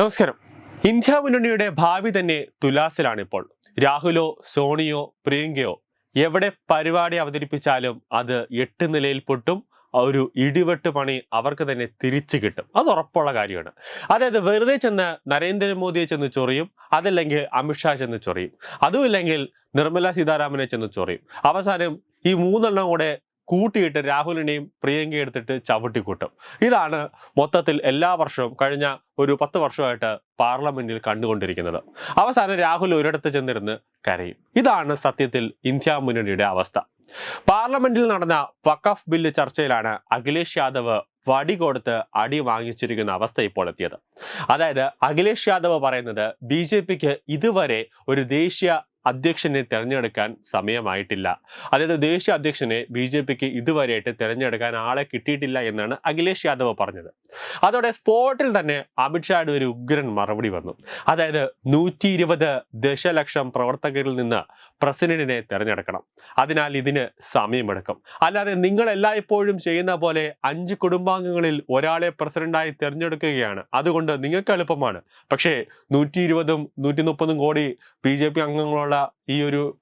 നമസ്കാരം. ഇന്ത്യ മുന്നണിയുടെ ഭാവി തന്നെ തുലാസിലാണ് ഇപ്പോൾ രാഹുലോ സോണിയോ പ്രിയങ്കയോ എവിടെ പരിപാടി അവതരിപ്പിച്ചാലും അത് എട്ട് നിലയിൽ പൊട്ടും ഒരു ഇടിവെട്ട് പണി അവർക്ക് തന്നെ തിരിച്ചു കിട്ടും. അത് ഉറപ്പുള്ള കാര്യമാണ്. അതായത് വെറുതെ ചെന്ന് നരേന്ദ്രമോദിയെ ചെന്ന് ചൊറിയും അതല്ലെങ്കിൽ അമിത്ഷാ ചെന്ന് ചൊറിയും. അതുമില്ലെങ്കിൽ നിർമ്മല സീതാരാമനെ ചെന്ന് ചൊറിയും. അവസാനം ഈ മൂന്നെണ്ണം കൂടെ കൂട്ടിയിട്ട് രാഹുലിനെയും പ്രിയങ്കയെ എടുത്തിട്ട് ചവിട്ടിക്കൂട്ടും. ഇതാണ് മൊത്തത്തിൽ എല്ലാ വർഷവും കഴിഞ്ഞ ഒരു പത്ത് വർഷമായിട്ട് പാർലമെന്റിൽ കണ്ടുകൊണ്ടിരിക്കുന്നത്. അവസാനം രാഹുൽ ഒരിടത്ത് ചെന്നിരുന്ന് കരയും. ഇതാണ് സത്യത്തിൽ ഇന്ത്യ മുന്നണിയുടെ അവസ്ഥ. പാർലമെന്റിൽ നടന്ന വഖഫ് ബില്ല് ചർച്ചയിലാണ് അഖിലേഷ് യാദവ് വടി കൊടുത്ത് അടി വാങ്ങിച്ചിരിക്കുന്ന അവസ്ഥ ഇപ്പോൾ എത്തിയത്. അതായത് അഖിലേഷ് യാദവ് പറയുന്നത് ബി ജെ പിക്ക് ഇതുവരെ ഒരു ദേശീയ അധ്യക്ഷനെ തിരഞ്ഞെടുക്കാൻ സമയമായിട്ടില്ല. അതായത് ദേശീയ അധ്യക്ഷനെ ബി ജെ പിക്ക് ഇതുവരെയായിട്ട് തിരഞ്ഞെടുക്കാൻ ആളെ കിട്ടിയിട്ടില്ല എന്നാണ് അഖിലേഷ് യാദവ് പറഞ്ഞത്. അതോടെ സ്പോട്ടിൽ തന്നെ അമിത്ഷായുടെ ഒരു ഉഗ്രൻ മറുപടി വന്നു. അതായത് നൂറ്റി ഇരുപത് ദശലക്ഷം പ്രവർത്തകരിൽ നിന്ന് പ്രസിഡന്റിനെ തിരഞ്ഞെടുക്കണം. അതിനാൽ ഇതിന് സമയമെടുക്കും. അല്ലാതെ നിങ്ങൾ എല്ലായ്പ്പോഴും ചെയ്യുന്ന പോലെ അഞ്ച് കുടുംബാംഗങ്ങളിൽ ഒരാളെ പ്രസിഡന്റായി തിരഞ്ഞെടുക്കുകയാണ്. അതുകൊണ്ട് നിങ്ങൾക്ക് എളുപ്പമാണ്. പക്ഷേ നൂറ്റി ഇരുപതും നൂറ്റി മുപ്പതും കോടി ബി ജെ പി അംഗങ്ങളുള്ള ഈ ഒരു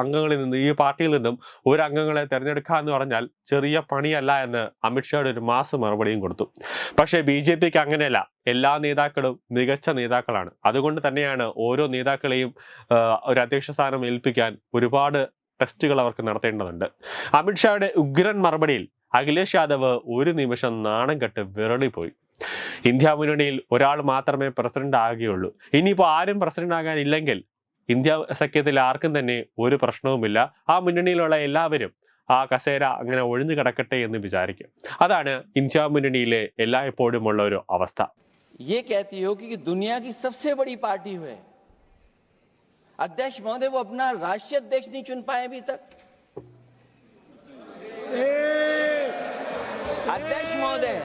അംഗങ്ങളിൽ നിന്നും ഈ പാർട്ടിയിൽ നിന്നും ഒരു അംഗങ്ങളെ തിരഞ്ഞെടുക്കുക എന്ന് പറഞ്ഞാൽ ചെറിയ പണിയല്ല എന്ന് അമിത്ഷായുടെ ഒരു മാസ് മറുപടിയും കൊടുത്തു. പക്ഷേ ബി ജെ പിക്ക് അങ്ങനെയല്ല. എല്ലാ നേതാക്കളും മികച്ച നേതാക്കളാണ്. അതുകൊണ്ട് തന്നെയാണ് ഓരോ നേതാക്കളെയും ഒരു അധ്യക്ഷ സ്ഥാനം ഏൽപ്പിക്കാൻ ഒരുപാട് ടെസ്റ്റുകൾ അവർക്ക് നടത്തേണ്ടതുണ്ട്. അമിത്ഷായുടെ ഉഗ്രൻ മറുപടിയിൽ അഖിലേഷ് യാദവ് ഒരു നിമിഷം നാണം കെട്ട് വിരളിപ്പോയി. ഇന്ത്യ മുന്നണിയിൽ ഒരാൾ മാത്രമേ പ്രസിഡന്റ് ആകുകയുള്ളൂ. ഇനിയിപ്പോൾ ആരും പ്രസിഡന്റ് ആകാനില്ലെങ്കിൽ ഇന്ത്യ സഖ്യത്തിൽ ആർക്കും തന്നെ ഒരു പ്രശ്നവുമില്ല ആ മുന്നണിയിലുള്ള എല്ലാവരും ആ കസേര അങ്ങനെ ഒഴിഞ്ഞു കിടക്കട്ടെ എന്ന് വിചാരിക്കും അതാണ് ഇന്ത്യ മുന്നണിയിലെ എല്ലായ്പ്പോഴും ഉള്ള ഒരു അവസ്ഥ ये कहती हो कि दुनिया की सबसे बड़ी पार्टी है अध्यक्ष महोदय वो अपना राष्ट्रीय अध्यक्ष नहीं चुन पाए अभी तक अध्यक्ष महोदय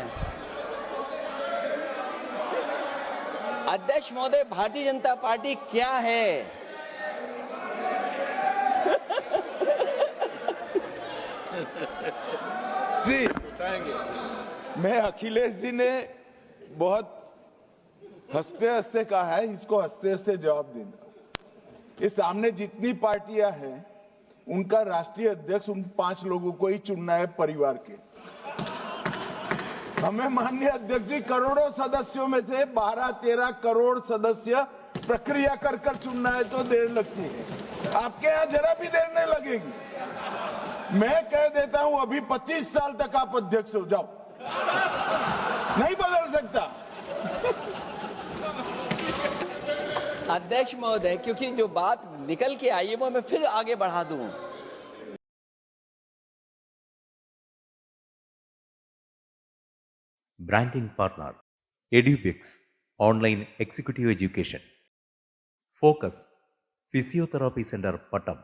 अध्यक्ष महोदय भारतीय जनता पार्टी क्या है जी। मैं अखिलेश जी ने बहुत हँसते हँसते कहा है इसको हँसते हँसते जवाब देना। ये सामने जितनी पार्टियाँ हैं उनका राष्ट्रीय अध्यक्ष उन पाँच लोगों को ही चुनना है परिवार के। हमें माननीय अध्यक्ष जी करोड़ों सदस्यों में से 12-13 करोड़ सदस्य प्रक्रिया कर कर चुनना है तो देर लगती है। आपके यहाँ जरा भी देर नहीं लगेगी। मैं कह देता हूँ अभी 25 साल तक आप अध्यक्ष हो जाओ। नहीं बदल सकता। अध्यक्ष महोदय क्योंकि जो बात निकल के आई है वो मैं फिर आगे बढ़ा दू। Branding partner Edubix online executive education focus physiotherapy centre Pattom